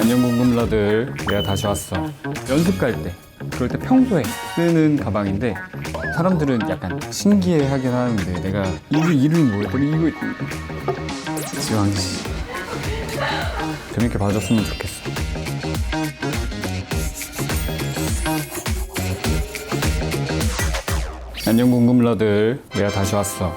안녕 궁금러들 내가 다시 왔어. 연습 갈 때 그럴 때 평소에 쓰는 가방인데 사람들은 약간 신기해 하긴 하는데 내가 이거 이름이 뭐였더니 이거 지왕씨. 재밌게 봐줬으면 좋겠어. 안녕 궁금러들 내가 다시 왔어.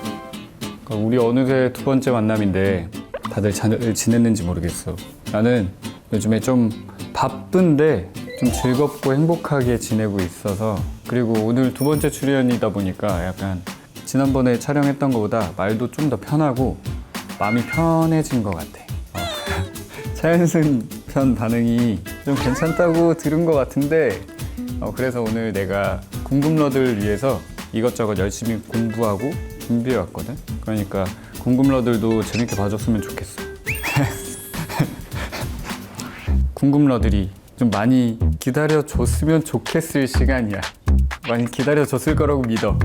우리 어느새 두 번째 만남인데 다들 잘 지냈는지 모르겠어. 나는 요즘에 좀 바쁜데 좀 즐겁고 행복하게 지내고 있어서 그리고 오늘 두 번째 출연이다 보니까 약간 지난번에 촬영했던 것보다 말도 좀 더 편하고 마음이 편해진 것 같아. 어. 차연승 편 반응이 좀 괜찮다고 들은 것 같은데 어, 그래서 오늘 내가 궁금러들 위해서 이것저것 열심히 공부하고 준비해 왔거든. 그러니까 궁금러들도 재밌게 봐줬으면 좋겠어. 궁금러들이 좀 많이 기다려줬으면 좋겠을 시간이야. 많이 기다려줬을 거라고 믿어.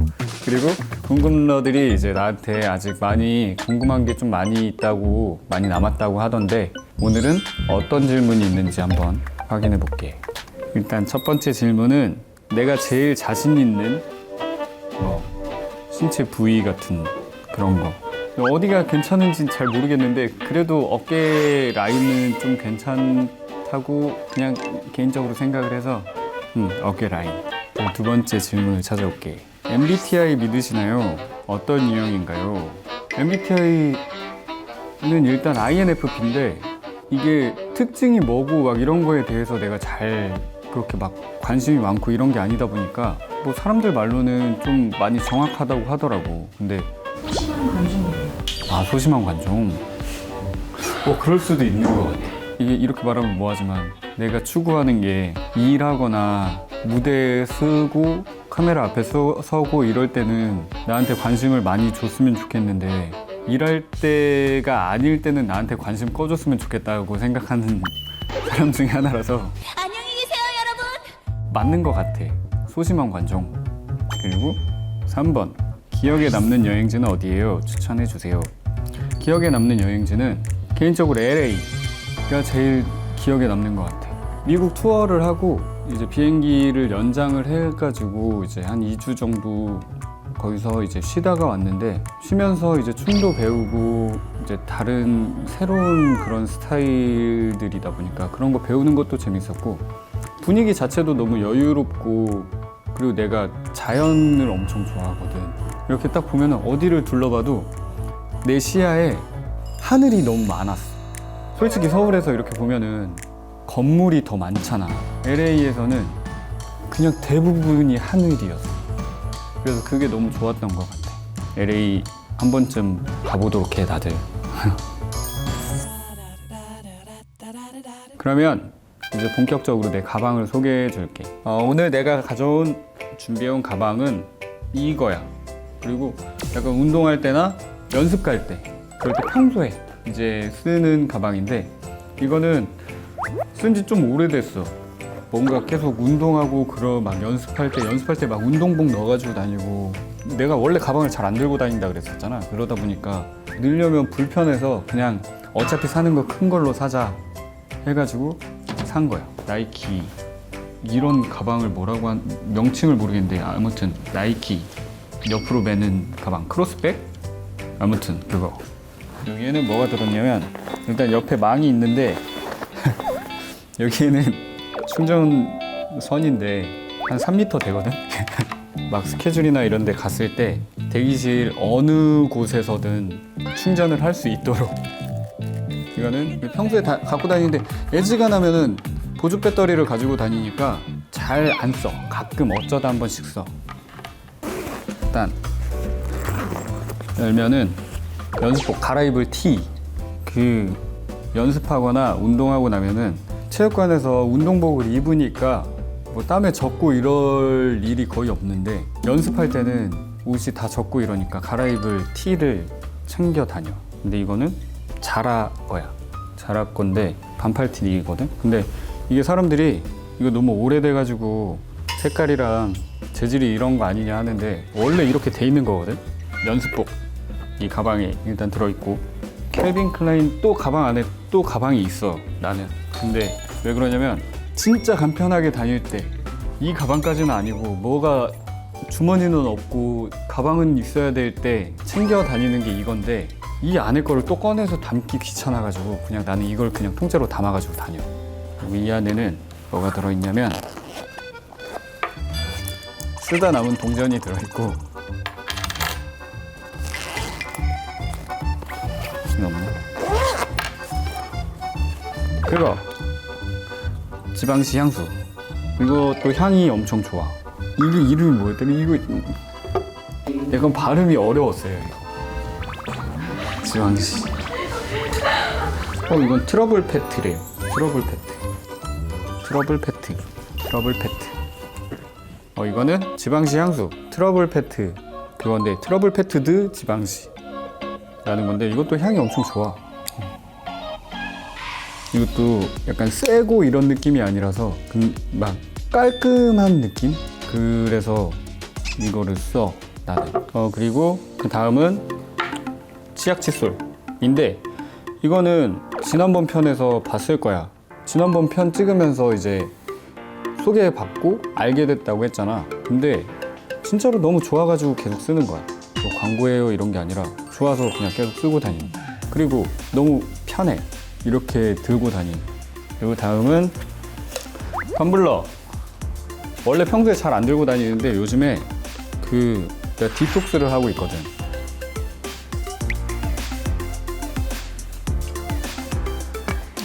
그리고 궁금러들이 이제 나한테 아직 많이 궁금한 게 좀 많이 있다고 많이 남았다고 하던데 오늘은 어떤 질문이 있는지 한번 확인해 볼게. 일단 첫 번째 질문은 내가 제일 자신 있는 뭐 신체 부위 같은 그런 거. 어디가 괜찮은지는 잘 모르겠는데 그래도 어깨 라인은 좀 괜찮 다고 그냥 개인적으로 생각을 해서 음, 어깨 라인. 두 번째 질문을 찾아올게. MBTI 믿으시나요? 어떤 유형인가요? MBTI는 일단 INFP인데 이게 특징이 뭐고 막 이런 거에 대해서 내가 잘 그렇게 막 관심이 많고 이런 게 아니다 보니까 뭐 사람들 말로는 좀 많이 정확하다고 하더라고. 근데 심한 관중이에요. 아 소심한 관종. 뭐 그럴 수도 있는 것 같아. 이게 이렇게 말하면 뭐하지만 내가 추구하는 게 일하거나 무대에 쓰고 카메라 앞에 서, 서고 이럴 때는 나한테 관심을 많이 줬으면 좋겠는데 일할 때가 아닐 때는 나한테 관심 꺼줬으면 좋겠다고 생각하는 사람 중에 하나라서 안녕히 계세요, 여러분. 맞는 것 같아. 소심한 관종. 그리고 3번. 기억에 남는 여행지는 어디예요? 추천해 주세요. 기억에 남는 여행지는 개인적으로 LA 가 제일 기억에 남는 것 같아. 미국 투어를 하고 이제 비행기를 연장을 해가지고 이제 한 2주 정도 거기서 이제 쉬다가 왔는데 쉬면서 이제 춤도 배우고 이제 다른 새로운 그런 스타일들이다 보니까 그런 거 배우는 것도 재밌었고 분위기 자체도 너무 여유롭고 그리고 내가 자연을 엄청 좋아하거든. 이렇게 딱 보면 어디를 둘러봐도 내 시야에 하늘이 너무 많았어. 솔직히 서울에서 이렇게 보면은 건물이 더 많잖아. LA에서는 그냥 대부분이 하늘이었어. 그래서 그게 너무 좋았던 것 같아. LA 한 번쯤 가보도록 해, 다들. 그러면 이제 본격적으로 내 가방을 소개해 줄게. 어, 오늘 내가 가져온 준비해온 가방은 이거야. 그리고 약간 운동할 때나 연습 갈 때, 그럴 때 평소에 이제 쓰는 가방인데 이거는 쓴 지 좀 오래됐어. 뭔가 계속 운동하고 그러 막 연습할 때 연습할 때 막 운동복 넣어가지고 다니고 내가 원래 가방을 잘 안 들고 다닌다 그랬었잖아. 그러다 보니까 늘려면 불편해서 그냥 어차피 사는 거 큰 걸로 사자 해가지고 산 거야. 나이키 이런 가방을 뭐라고 한 명칭을 모르겠는데 아무튼 나이키 옆으로 매는 가방 크로스백 아무튼 그거 여기에는 뭐가 들었냐면 일단 옆에 망이 있는데 여기에는 충전선인데 한 3m 되거든 막 스케줄이나 이런 데 갔을 때 대기실 어느 곳에서든 충전을 할 수 있도록 이거는 평소에 다 갖고 다니는데 애지간하면은 보조 배터리를 가지고 다니니까 잘 안 써. 가끔 어쩌다 한 번씩 써. 일단 열면은 연습복 갈아입을 티. 그 연습하거나 운동하고 나면은 체육관에서 운동복을 입으니까 뭐 땀에 젖고 이럴 일이 거의 없는데 연습할 때는 옷이 다 젖고 이러니까 갈아입을 티를 챙겨 다녀. 근데 이거는 자라 거야. 자라 건데 반팔 티이거든. 근데 이게 사람들이 이거 너무 오래돼가지고 색깔이랑 재질이 이런 거 아니냐 하는데 원래 이렇게 돼 있는 거거든. 연습복 이 가방에 일단 들어 있고 캘빈 클라인 또 가방 안에 또 가방이 있어 나는. 근데 왜 그러냐면 진짜 간편하게 다닐 때 이 가방까지는 아니고 뭐가 주머니는 없고 가방은 있어야 될 때 챙겨 다니는 게 이건데 이 안에 거를 또 꺼내서 담기 귀찮아가지고 그냥 나는 이걸 그냥 통째로 담아가지고 다녀. 이 안에는 뭐가 들어있냐면 쓰다 남은 동전이 들어있고 그거. 지방시 향수. 이것도 향이 엄청 좋아. 이게 이름이 뭐였더니 이거 약간 발음이 어려웠어요 이거. 지방시. 어 이건 트러블 패트래요. 트러블 패트. 트러블 패트. 트러블 패트. 어 이거는 지방시 향수. 트러블 패트. 그건데 트러블 패트드 지방시. 라는 건데 이것도 향이 엄청 좋아 이것도 약간 세고 이런 느낌이 아니라서 그 막 깔끔한 느낌? 그래서 이거를 써 나는. 어 그리고 그 다음은 치약 칫솔인데 이거는 지난번 편에서 봤을 거야. 지난번 편 찍으면서 이제 소개받고 알게 됐다고 했잖아. 근데 진짜로 너무 좋아가지고 계속 쓰는 거야. 뭐 광고예요 이런 게 아니라 좋아서 그냥 계속 쓰고 다니는. 그리고 너무 편해 이렇게 들고 다니는 그리고 다음은 텀블러. 원래 평소에 잘 안 들고 다니는데 요즘에 그 내가 디톡스를 하고 있거든.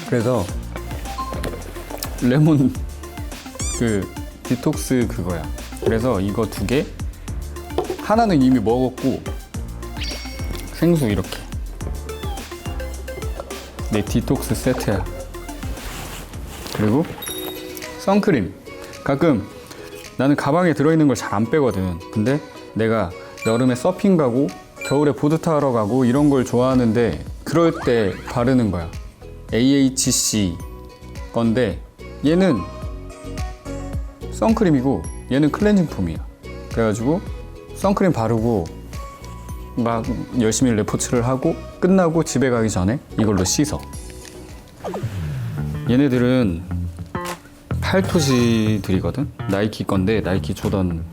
그래서 레몬 그 디톡스 그거야. 그래서 이거 두 개. 하나는 이미 먹었고 생수 이렇게 내 디톡스 세트야. 그리고 선크림. 가끔 나는 가방에 들어있는 걸 잘 안 빼거든. 근데 내가 여름에 서핑 가고 겨울에 보드 타러 가고 이런 걸 좋아하는데 그럴 때 바르는 거야. AHC 건데 얘는 선크림이고 얘는 클렌징 폼이야. 그래가지고 선크림 바르고 막 열심히 레포츠를 하고 끝나고 집에 가기 전에 이걸로 씻어. 얘네들은 팔토시들이거든? 나이키 건데 나이키 조던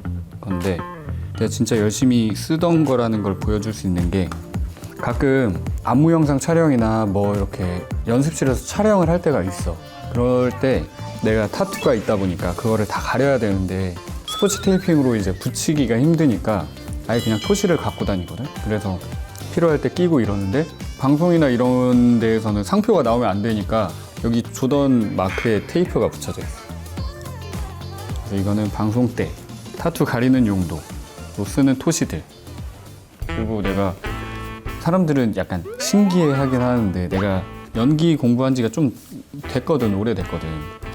건데 내가 진짜 열심히 쓰던 거라는 걸 보여줄 수 있는 게 가끔 안무 영상 촬영이나 뭐 이렇게 연습실에서 촬영을 할 때가 있어. 그럴 때 내가 타투가 있다 보니까 그거를 다 가려야 되는데 스포츠 테이핑으로 이제 붙이기가 힘드니까 아예 그냥 토시를 갖고 다니거든? 그래서 필요할 때 끼고 이러는데 방송이나 이런 데에서는 상표가 나오면 안 되니까 여기 조던 마크에 테이프가 붙여져 있어. 그래서 이거는 방송 때 타투 가리는 용도 또 쓰는 토시들. 그리고 내가 사람들은 약간 신기해 하긴 하는데 내가 연기 공부한 지가 좀 됐거든 오래됐거든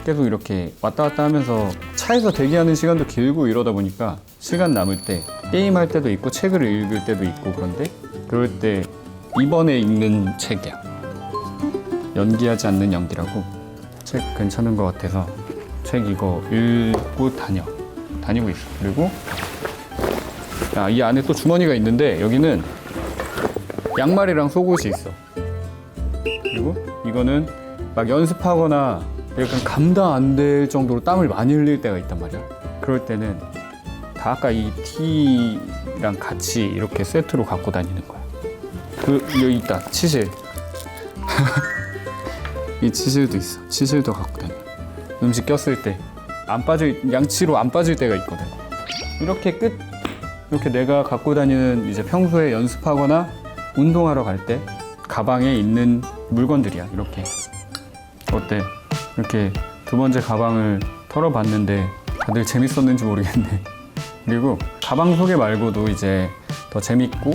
계속 이렇게 왔다 갔다 하면서 차에서 대기하는 시간도 길고 이러다 보니까 시간 남을 때 게임할 때도 있고 책을 읽을 때도 있고 그런데 그럴 때 이번에 읽는 책이야. 연기하지 않는 연기라고. 책 괜찮은 것 같아서 책 이거 읽고 다녀. 다니고 있어. 그리고 야, 이 안에 또 주머니가 있는데 여기는 양말이랑 속옷이 있어. 그리고 이거는 막 연습하거나 약간 감당 안 될 정도로 땀을 많이 흘릴 때가 있단 말이야. 그럴 때는 다 아까 이 티랑 같이 이렇게 세트로 갖고 다니는 거야. 그 여기 있다. 치실. 이 치실도 있어. 치실도 갖고 다녀. 음식 꼈을 때 안 빠질 양치로 안 빠질 때가 있거든. 이렇게 끝. 이렇게 내가 갖고 다니는 이제 평소에 연습하거나 운동하러 갈 때 가방에 있는 물건들이야 이렇게. 어때 이렇게 두 번째 가방을 털어봤는데 다들 재밌었는지 모르겠네 그리고 가방 소개 말고도 이제 더 재밌고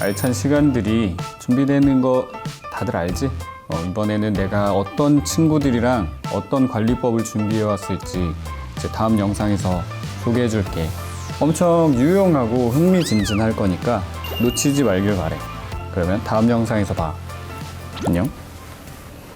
알찬 시간들이 준비되는 거 다들 알지? 어, 이번에는 내가 어떤 친구들이랑 어떤 관리법을 준비해 왔을지 이제 다음 영상에서 소개해 줄게. 엄청 유용하고 흥미진진할 거니까 놓치지 말길 바래. 그러면 다음 영상에서 봐. 안녕.